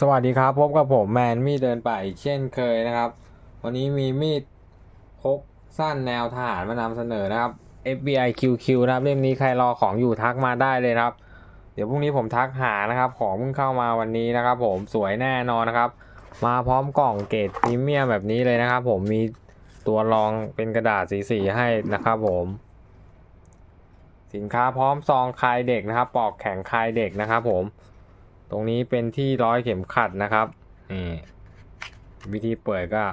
สวัสดีครับ พบกับผมแมนมีดเดินป่าอีกเช่นเคยนะครับ วันนี้มีมีดพกสั้นแนวทหารมานำเสนอนะครับ FBI QQ นะครับเล่มนี้ใครรอของอยู่ทักมาได้เลยครับ เดี๋ยวพรุ่งนี้ผมทักหานะครับ ของเพิ่งเข้ามาวันนี้นะครับ ผมสวยแน่นอนนะครับ มาพร้อมกล่องเกรดพรีเมียมแบบนี้เลยนะครับ ผมมีตัวรองเป็นกระดาษสีๆให้นะครับผม สินค้าพร้อมซองคลายเด็กนะครับ ปอกแข็งคลายเด็กนะครับ ผม ตรงนี้เป็นที่ร้อยเข็มขัดนะครับนี่วิธีเปิดก็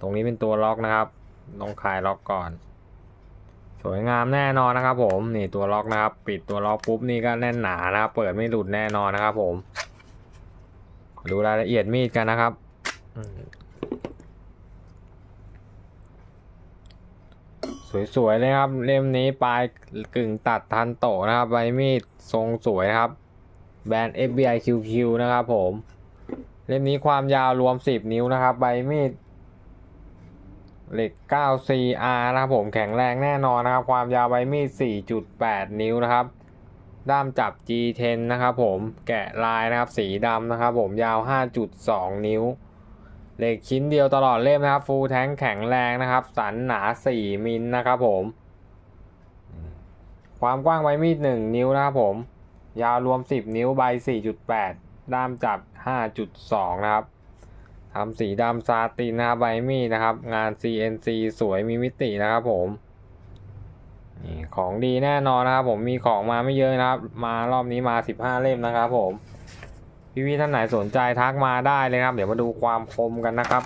ตรงนี้เป็นตัวล็อกนะครับต้องคลายล็อกก่อน สวยงามแน่นอนนะครับ ผมนี่ตัวล็อกนะครับ ปิดตัวล็อกปุ๊บนี่ก็แน่นหนานะครับ เปิดไม่หลุดแน่นอนนะครับ ผมดูรายละเอียดมีดกันนะครับสวยๆเลยครับ เล่มนี้ปลายกึ่งตัดทันโตนะครับใบมีดทรงสวยครับ แบรนด์ FBI QQ นะครับผม เล่มนี้ความยาวรวม 10 นิ้วนะครับ ใบมีดเหล็ก 9CR นะครับผมแข็งแรงแน่นอนนะครับ ความยาวใบมีด 4.8 นิ้วนะครับ ด้ามจับ G10 นะครับผมแกะลายนะครับ สีดำนะครับผมยาว 5.2 นิ้ว เหล็กชิ้นเดียวตลอดเล่มนะครับ ฟูลแท้งแข็งแรงนะครับ สันหนา 4 มิลนะครับผม ความกว้างใบมีด 1 นิ้วนะครับผม ยาวรวม 10 นิ้วใบ 4.8 ด้ามจับ 5.2 นะครับทำสีดำซาตินนะครับใบมีดนะครับ งาน CNC สวยมีมิตินะครับผมนี่ของดีแน่นอนนะครับ ผมมีของมาไม่เยอะนะครับ มารอบนี้มา 15 เล่มนะครับ ผม พี่ๆท่านไหนสนใจทักมาได้เลยครับ เดี๋ยวมาดูความคมกันนะครับ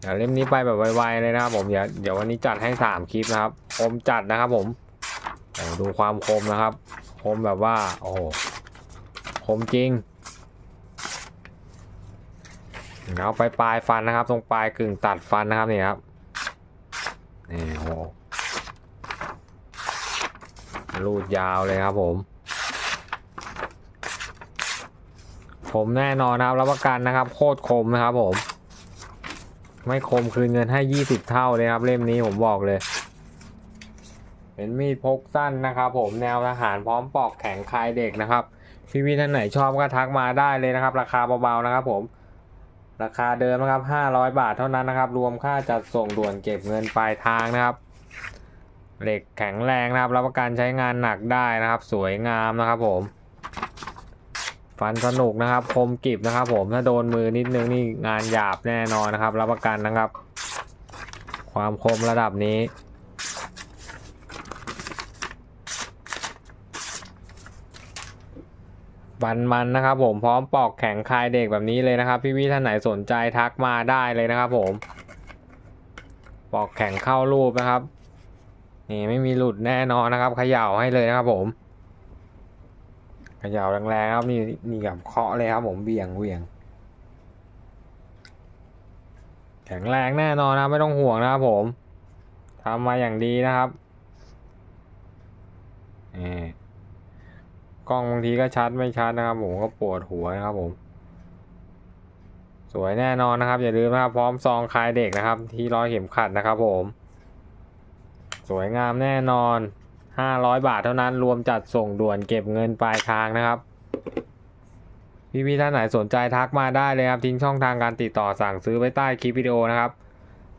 เดี๋ยวเล่มนี้ไปแบบไวๆเลยนะครับผมเดี๋ยวเดี๋ยววันนี้จัดให้ 3 คลิปนะครับ คมจัดนะครับผมดูความคมนะครับ คมแบบว่า โอ้โหคมจริงเอาไปปลายฟันนะครับ ตรงปลายกึ่งตัดฟันนะครับนี่ครับนี่โอ้โหรูดยาวเลยครับผม ผมแน่นอนนะครับรับประกันนะครับ โคตรคมนะครับผม ไม่คมคืนเงินให้ 20 เท่าเลยครับ เล่มนี้ผมบอกเลย เป็นมีดพกสั้นนะครับ ผมแนวทหารพร้อมปอกแข็งคลายเด็กนะครับ พี่พี่ๆท่านไหนชอบก็ทักมาได้เลยนะครับ ราคาเบาๆนะครับ ผม ราคาเดิมนะครับ 500 บาทเท่านั้นนะครับ รวมค่าจัดส่งด่วนเก็บเงินปลายทางนะครับ เหล็กแข็งแรงนะครับรับประกันใช้งานหนักได้นะครับ สวยงามนะครับ ผม ฟันสนุกนะครับ คมกริบนะครับ ผมถ้าโดนมือนิดนึงนี่งานหยาบแน่นอนนะครับ รับประกันนะครับ ความคมระดับนี้ บันมันนะครับ ผมพร้อมปอกแข็งคลายเด็กแบบนี้เลยนะครับ พี่พี่ท่านไหนสนใจทักมาได้เลยนะครับ ผม ปอกแข็งเข้ารูปนะครับนี่ไม่มีหลุดแน่นอนนะครับเขย่าให้เลยนะครับ ผมเขย่าแรงๆครับนี่นี่กับเคาะเลยครับผมเบี่ยงเบี่ยง แข็งแรงแน่นอนนะครับไม่ต้องห่วงนะครับผมทำมาอย่างดีนะครับนี่ กล้องบางทีก็ชัดไม่ชัดนะครับ ผมก็ปวดหัวนะครับผม สวยแน่นอนนะครับ อย่าลืมนะครับ พร้อมซองคลายเด็กนะครับ ที่ร้อยเข็มขัดนะครับ ผม สวยงามแน่นอน 500 บาทเท่านั้นรวมจัดส่งด่วนเก็บเงินปลายทางนะครับพี่ๆท่านไหนสนใจทักมาได้เลยครับ ทิ้งช่องทางการติดต่อสั่งซื้อไว้ใต้คลิปวิดีโอนะครับ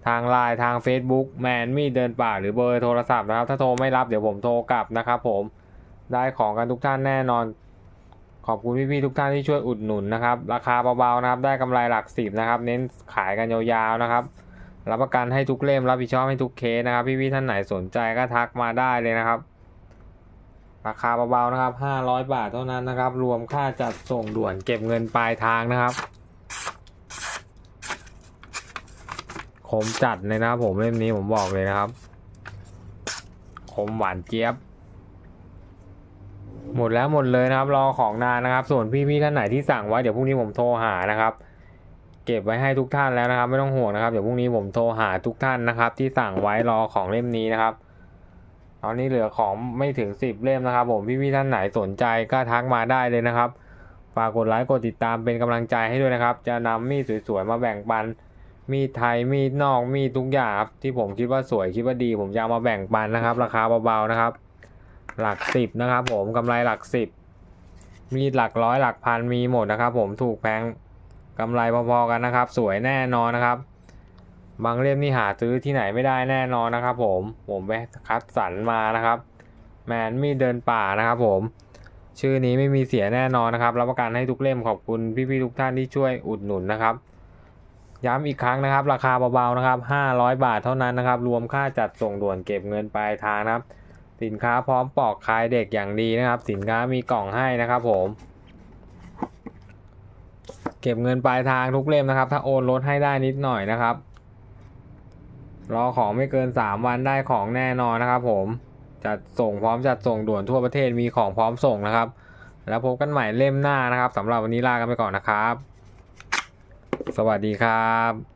ทางไลน์ทาง Facebook แมนมีเดินป่าหรือเบอร์โทรศัพท์นะครับ ถ้าโทรไม่รับเดี๋ยวผมโทรกลับนะครับผม ได้ของกันทุกท่านแน่นอน ขอบคุณพี่ๆทุกท่านที่ช่วยอุดหนุนนะครับ ราคาเบาๆนะครับ ได้กำไรหลักสิบนะครับ เน้นขายกันยาวๆนะครับ รับประกันให้ทุกเล่มรับผิดชอบให้ทุกเคสนะครับ พี่ๆท่านไหนสนใจก็ทักมาได้เลยนะครับ ราคาเบาๆนะครับ 500 บาทเท่านั้นนะครับ รวมค่าจัดส่งด่วนเก็บเงินปลายทางนะครับคมจัดเลยนะครับผมเล่มนี้ผมบอกเลยนะครับ คมหวานเจี๊ยบ หมดแล้วหมดเลยนะครับ รอของนานนะครับ ส่วนพี่ๆท่านไหนที่สั่งไว้เดี๋ยวพรุ่งนี้ผมโทรหานะครับ เก็บไว้ให้ทุกท่านแล้วนะครับ ไม่ต้องห่วงนะครับเดี๋ยวพรุ่งนี้ผมโทรหาทุกท่านนะครับ ที่สั่งไว้รอของเล่มนี้นะครับตอนนี้เหลือของไม่ถึงสิบเล่มนะครับ ผมพี่ๆท่านไหนสนใจก็ทักมาได้เลยนะครับฝากกดไลค์กดติดตามเป็นกำลังใจให้ด้วยนะครับ จะนำมีดสวยๆมาแบ่งปัน มีดไทยมีดนอกมีดทุกอย่างครับที่ผมคิดว่าสวยคิดว่าดี ผมจะเอามาแบ่งปันนะครับ ราคาเบาๆนะครับ หลักสิบนะครับผมกำไรหลักสิบมีหลักร้อยหลักพันมีหมดนะครับ ผมถูกแพงกำไรพอๆกันนะครับ สวยแน่นอนนะครับ บางเล่มนี่หาซื้อที่ไหนไม่ได้แน่นอนนะครับ ผมผมไปคัดสรรมานะครับ แมนมีเดินป่านะครับ ผม ชื่อนี้ไม่มีเสียแน่นอนนะครับรับประกันให้ทุกเล่มขอบคุณพี่ๆทุกท่านที่ช่วยอุดหนุนนะครับย้ำอีกครั้งนะครับ ราคาเบาๆนะครับ 500 บาทเท่านั้นนะครับ รวมค่าจัดส่งด่วนเก็บเงินปลายทางนะครับ สินค้าพร้อมปลอกคายเด็กอย่างดีนะครับ สินค้ามีกล่องให้นะครับผม เก็บเงินปลายทางทุกเล่มนะครับ ถ้าโอนลดให้ได้นิดหน่อยนะครับ รอของไม่เกิน 3 วันได้ของแน่นอนนะครับ ผมจัดส่งพร้อมจัดส่งด่วนทั่วประเทศมีของพร้อมส่งนะครับ แล้วพบกันใหม่เล่มหน้านะครับสำหรับวันนี้ลากันไปก่อนนะครับ สวัสดีครับ